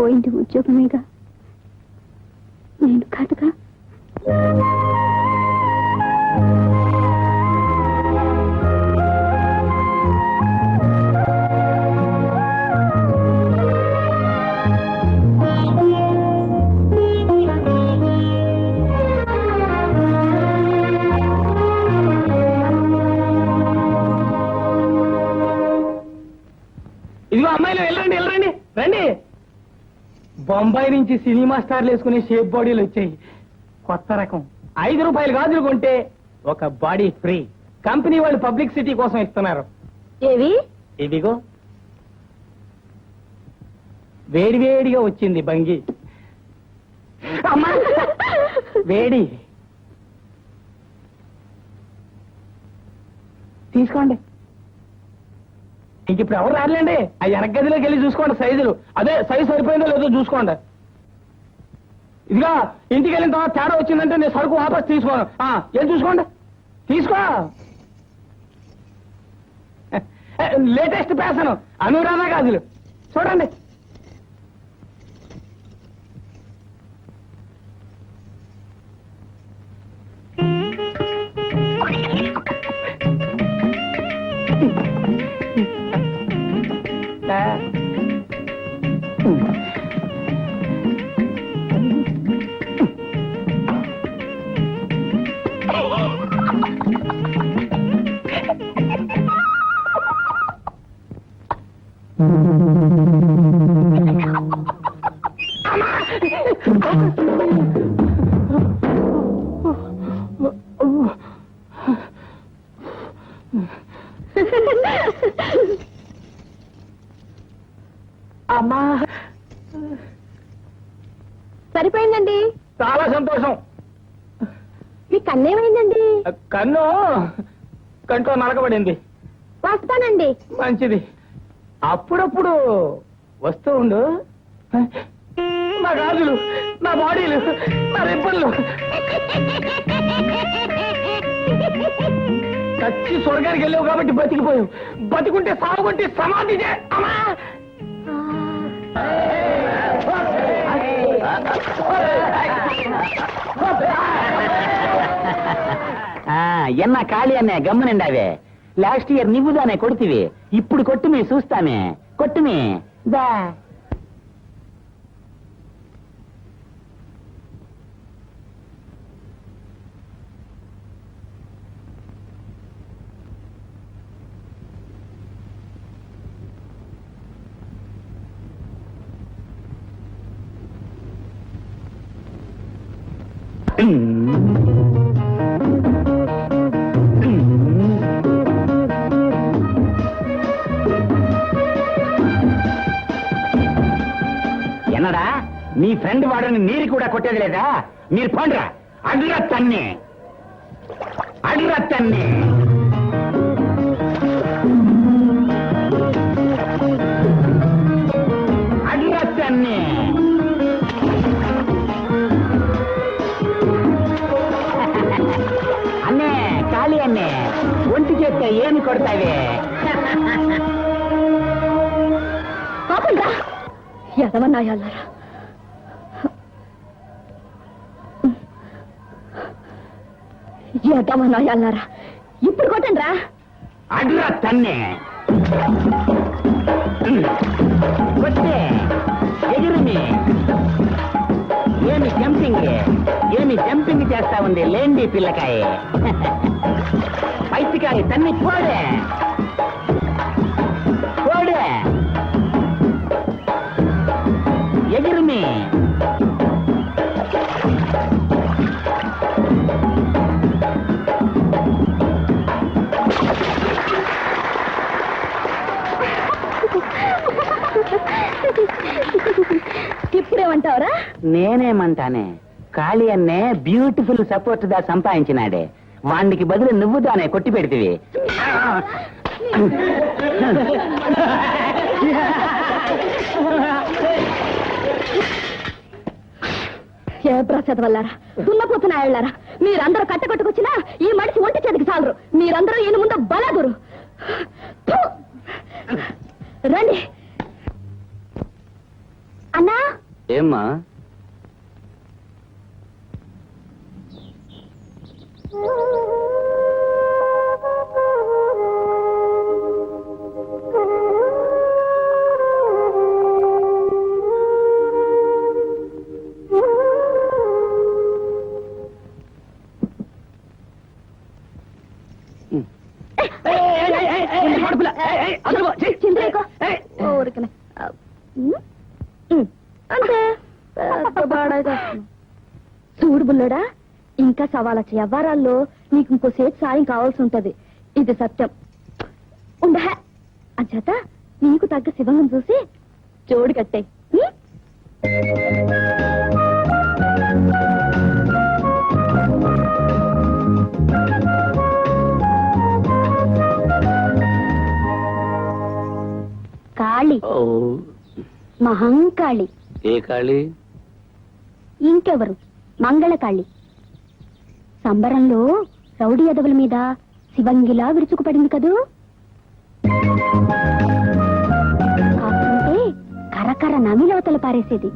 పోయింది ఉద్యోగమేగా? నేను కాదుగా? ఇదిగో అమ్మాయిలు వెళ్ళండి వెళ్ళరండి రండి. బొంబాయి నుంచి సినిమా స్టార్లు వేసుకునే షేప్ బాడీలు వచ్చాయి. కొత్త రకం. ఐదు రూపాయలు గాజులు కొంటే ఒక బాడీ ఫ్రీ. కంపెనీ వాళ్ళు పబ్లిక్ సిటీ కోసం ఇస్తున్నారు. ఏవి? ఇదిగో. వేడివేడిగా వచ్చింది బంగి. అమ్మా! వేడి. తీసుకోండి. ఇంక ఇప్పుడు ఎవరు రాలేండి ఆ వెనక గదిలోకి వెళ్ళి చూసుకోండి సైజులు. అదే సైజు సరిపోయిందో లేదో చూసుకోండి. ఇదిగా ఇంటికి వెళ్ళిన తర్వాత తేడా వచ్చిందంటే నేను సరుకు వాపస్ తీసుకోను. ఏం చూసుకోండి? తీసుకో. లేటెస్ట్ ఫ్యాషన్ అనురాధ గాజులు. చూడండి. అమ్మా. సరిపోయిందండి. చాలా సంతోషం. మీ కన్నేమైందండి? కన్ను కంట్లో నలకబడింది. వస్తానండి. మంచిది. అప్పుడప్పుడు వస్తూ ఉండు. నా గాజులు నా బాడీలు నా రిబ్బన్లు. చచ్చి స్వర్గానికి వెళ్ళావు కాబట్టి బతికిపోయావు. బతికుంటే సాగుకుంటే సమాధి ఆ, ఎన్న ఖాళీ అన్నే గమ్మునుండావే. లాస్ట్ ఇయర్ నువ్వుదానే కొడుతివి. ఇప్పుడు కొట్టుమి చూస్తామే. కొట్టుమి దా. ఎన్నడా మీ ఫ్రెండ్ వాడని నీరు కూడా కొట్టేది లేదా? మీరు పండ్రా. అడ్ర తన్ని. అడ్ర తన్ని. అడ్ర తన్ని. అన్నే ఖాళీ అన్నే. ఒంటి చేస్తే ఏమి కొడతావే? పాపం రా. పాపండ్రా ఎదవన్నాయాలరా ఎదవన్నాయాలరా ఇప్పుడు కొట్టండి రా అడ్ర తన్నే. కొట్టే. ఎగురుమి ఏమి జంపింగ్? ఏమి జంపింగ్ చేస్తా ఉంది లేండి పిల్లకాయ. పైసికాయ తన్ని పోడే. నేనేమంటానే? కాళీ అన్నే బ్యూటిఫుల్ సపోర్ట్ దా సంపాదించినాడే. వానికి బదులు నువ్వు దానే కొట్టి పెడితివి. ఏ ప్రసాద్ వల్లారా? దున్నపోతున్న ఆయళ్ళారా మీరందరూ కట్టకొట్టుకొచ్చినా ఈ మనిషి ఒంటి చేతికి చాలరు మీరందరూ ఈయన ముందు బలగురు రండి. అన్నా? ఏమ్మా? చూడు బుల్లడా? ఇంకా సవాలచ్చ వ్యవహారాల్లో నీకు ఇంకో సేపు సాయం కావాల్సి ఉంటది. ఇది సత్యం. ఉండ? అంచేత నీకు తగ్గ శివంగం చూసి జోడు కట్టే. కాళి. మహంకాళి. ఏ కాళీ? ఇంకెవరు? మంగళకాళి. సంబరంలో రౌడీ ఎదవుల మీద శివంగిలా విరుచుకుపడింది కదూ? కాకుంటే కరకర నమిలవతల పారేసేది.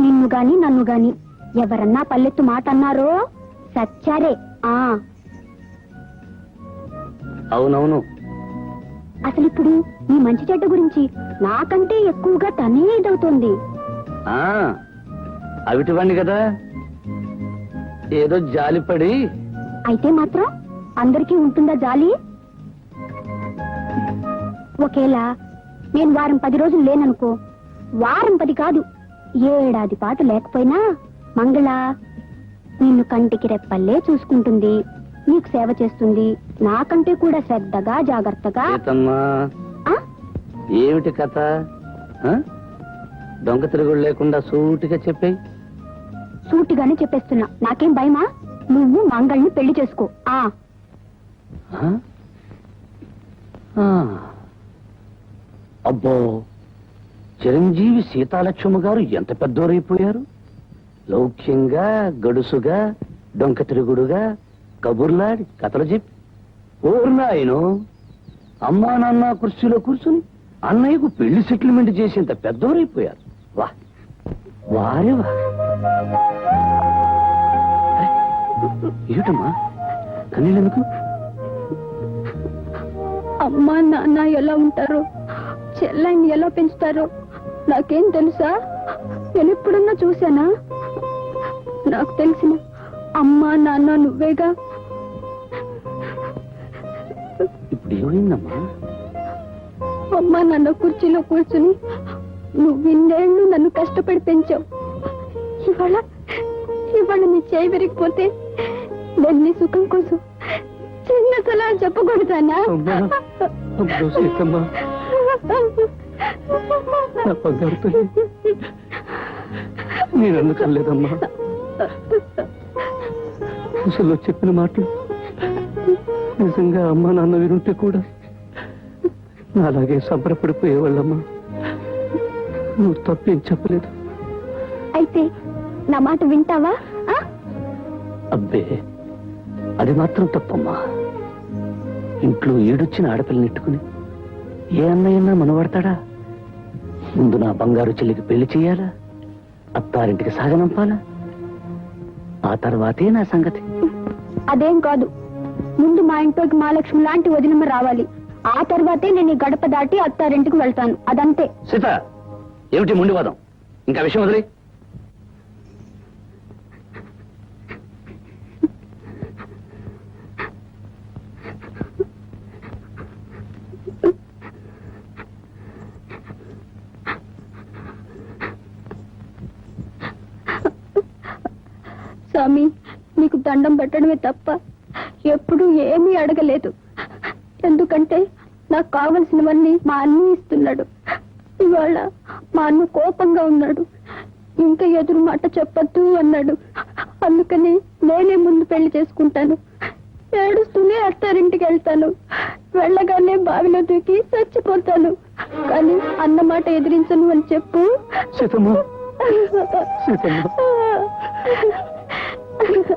నిన్ను గాని నన్ను గాని ఎవరన్నా పల్లెత్తు మాట అన్నారో? సచ్చారే ఆ. అవునవును. అసలు ఇప్పుడు నీ మంచి చెడ్డ గురించి నాకంటే ఎక్కువగా తనే ఇదవుతోంది. ఆ అవిటివ్వండి కదా. ఏదో జాలిపడి అయితే మాత్రం అందరికీ ఉంటుందా జాలి? ఒకేలా నేను వారం పది రోజులు లేననుకో వారం పది కాదు ఏడాది పాటు లేకపోయినా మంగళ నిన్ను కంటికి రెప్పల్లే చూసుకుంటుంది నీకు సేవ చేస్తుంది. నాకంటే కూడా శ్రద్ధగా జాగ్రత్తగా. సీతమ్మా. ఆ? ఏమిటి కథ? ఆ? దొంగ తిరుగుడు లేకుండా సూటిగా చెప్పాయి సూటిగానే చెప్పేస్తున్నా. నాకేం భయమా? నువ్వు మంగళని పెళ్ళి చేసుకో. ఆ. అబ్బో. చిరంజీవి సీతాలక్ష్మ గారు ఎంత పెద్దోరైపోయారు? లౌక్యంగా గడుసుగా డొంక తిరుగుడుగా కబుర్లాడి కథలు చెప్పి ఓర్నాయను అమ్మా నాన్న కుర్చీలో కూర్చుని అన్నయ్యకు పెళ్ళి సెటిల్మెంట్ చేసేంత పెద్దవరైపోయారు వా వారే వా. ఏమిటమ్మా? కన్నీళ్ళెందుకు? అమ్మా నాన్న ఎలా ఉంటారో? చెల్లైని ఎలా పెంచుతారో? నాకేం తెలుసా? నేను ఎప్పుడన్నా చూసానా నాకు తెలిసిన అమ్మా నాన్న నువ్వేగా? ఏమైందమ్మా? అమ్మా నాన్న కుర్చీలో కూర్చుని నువ్వు ఇన్నేళ్ళు నన్ను కష్టపడి పెంచావు. ఇవాళ ఇవాళ నీ చేయి విరిగిపోతే నేను నీ సుఖం కోసం చిన్న సలహా చెప్పకూడదానా. నేను అందుకలేదమ్మా అసలు చెప్పిన మాటలు. నిజంగా అమ్మా నాన్న వినుంటే కూడా. నా అలాగే సంబరపడిపోయేవాళ్ళమ్మా నువ్వు తప్పేం చెప్పలేదు. అయితే నా మాట వింటావా? అబ్బే అది మాత్రం తప్పమ్మా. ఇంట్లో ఏడొచ్చిన ఆడపిల్లని నెట్టుకుని ఏ అన్నయ్యన్నా మనవాడతాడా? ముందు నా బంగారు చెల్లికి పెళ్ళి చేయాలా? అత్తారింటికి సాగనంపాలా? ఆ తర్వాతే నా సంగతి. అదేం కాదు. ముందు మా ఇంట్లోకి మహాలక్ష్మి లాంటి వదినమ్మ రావాలి. ఆ తర్వాతే నేను ఈ గడప దాటి అత్తారింటికి వెళ్తాను. అదంతే. సీత ఏమిటి ముండివాదం ఇంకా విషయం వదిలి. స్వామి నీకు దండం పెట్టడమే తప్ప ఎప్పుడు ఏమీ అడగలేదు. ఎందుకంటే నాకు కావలసినవన్నీ మా అన్న ఇస్తున్నాడు. ఇవాళ మా అన్న కోపంగా ఉన్నాడు. ఇంకా ఎదురు మాట చెప్పొద్దు అన్నాడు. అందుకని నేనే ముందు పెళ్ళి చేసుకుంటాను. ఏడుస్తూనే అత్తారింటికి వెళ్తాను. వెళ్ళగానే బావిలో దూకి చచ్చిపోతాను. కానీ అన్న మాట ఎదిరించను అని చెప్పు. సీతమ్మ. సీతమ్మ.